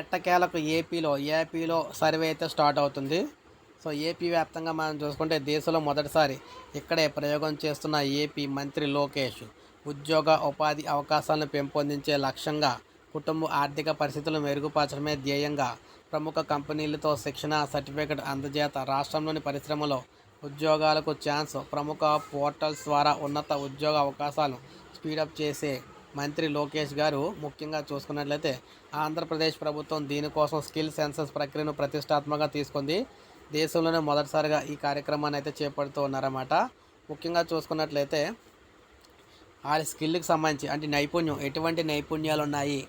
ఎట్టకేలకు ఏపీలో ఏపీలో సర్వే అయితే స్టార్ట్ అవుతుంది. సో ఏపీ వ్యాప్తంగా మనం చూసుకుంటే దేశంలో మొదటిసారి ఇక్కడే ప్రయోగం చేస్తున్న ఏపీ మంత్రి లోకేష్ ఉద్యోగ ఉపాధి అవకాశాలను పెంపొందించే లక్ష్యంగా కుటుంబ ఆర్థిక పరిస్థితులు మెరుగుపరచడమే ధ్యేయంగా ప్రముఖ కంపెనీలతో శిక్షణ సర్టిఫికెట్ అందజేత రాష్ట్రంలోని పరిశ్రమలో ఉద్యోగాలకు ఛాన్స్ ప్రముఖ పోర్టల్స్ ద్వారా ఉన్నత ఉద్యోగ అవకాశాలు స్పీడప్ చేసే మంత్రి లోకేష్ గారు ముఖ్యంగా చూసుకున్నట్లయితే ఆంధ్రప్రదేశ్ ప్రభుత్వం దీనికోసం స్కిల్ సెన్సస్ ప్రక్రియను ప్రతిష్టాత్మకంగా తీసుకుంది. దేశంలోనే మొదటిసారిగా ఈ కార్యక్రమాన్ని అయితే చేపడుతూ ఉన్నారన్నమాట. ముఖ్యంగా చూసుకున్నట్లయితే ఆ స్కిల్కి సంబంధించి అంటే నైపుణ్యం ఎటువంటి నైపుణ్యాలు ఉన్నాయి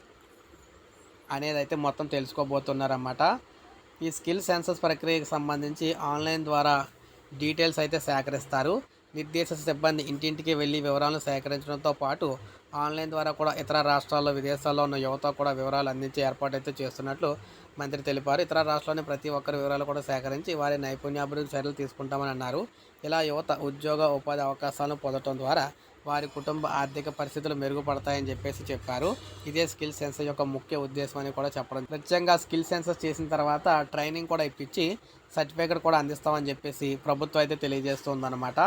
అనేది అయితే మొత్తం తెలుసుకోబోతున్నారన్నమాట. ఈ స్కిల్ సెన్సస్ ప్రక్రియకు సంబంధించి ఆన్లైన్ ద్వారా డీటెయిల్స్ అయితే సేకరిస్తారు. నిర్దేశిత సిబ్బంది ఇంటింటికి వెళ్ళి వివరాలను సేకరించడంతో పాటు ఆన్లైన్ ద్వారా కూడా ఇతర రాష్ట్రాల్లో విదేశాల్లో ఉన్న యువత కూడా వివరాలు అందించే ఏర్పాటు అయితే చేస్తున్నట్లు మంత్రి తెలిపారు. ఇతర రాష్ట్రాల్లోని ప్రతి ఒక్కరి వివరాలు కూడా సేకరించి వారి నైపుణ్యాభివృద్ధి చర్యలు తీసుకుంటామని అన్నారు. ఇలా యువత ఉద్యోగ ఉపాధి అవకాశాలను పొందడం ద్వారా వారి కుటుంబ ఆర్థిక పరిస్థితులు మెరుగుపడతాయని చెప్పేసి చెప్పారు. ఇదే స్కిల్ సెన్సర్ యొక్క ముఖ్య ఉద్దేశం అని కూడా చెప్పడం. ప్రత్యేకంగా స్కిల్ సెన్సర్ చేసిన తర్వాత ట్రైనింగ్ కూడా ఇప్పించి సర్టిఫికేట్ కూడా అందిస్తామని చెప్పేసి ప్రభుత్వం అయితే తెలియజేస్తుందన్నమాట.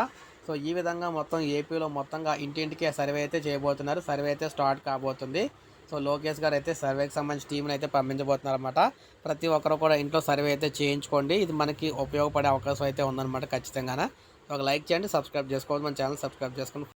సో ఈ విధంగా మొత్తం ఏపీలో మొత్తంగా ఇంటింటికి సర్వే అయితే చేయబోతున్నారు. సర్వే అయితే స్టార్ట్ కాబోతుంది. సో లోకేష్ గారు అయితే సర్వేకి సంబంధించి టీంని అయితే పంపించబోతున్నారు అనమాట ప్రతి ఒక్కరు కూడా ఇంట్లో సర్వే అయితే చేయించుకోండి. ఇది మనకి ఉపయోగపడే అవకాశం అయితే ఉందన్నమాట ఖచ్చితంగా ఒక లైక్ చేయండి సబ్స్క్రైబ్ చేసుకోండి మన ఛానల్ సబ్స్క్రైబ్ చేసుకోండి.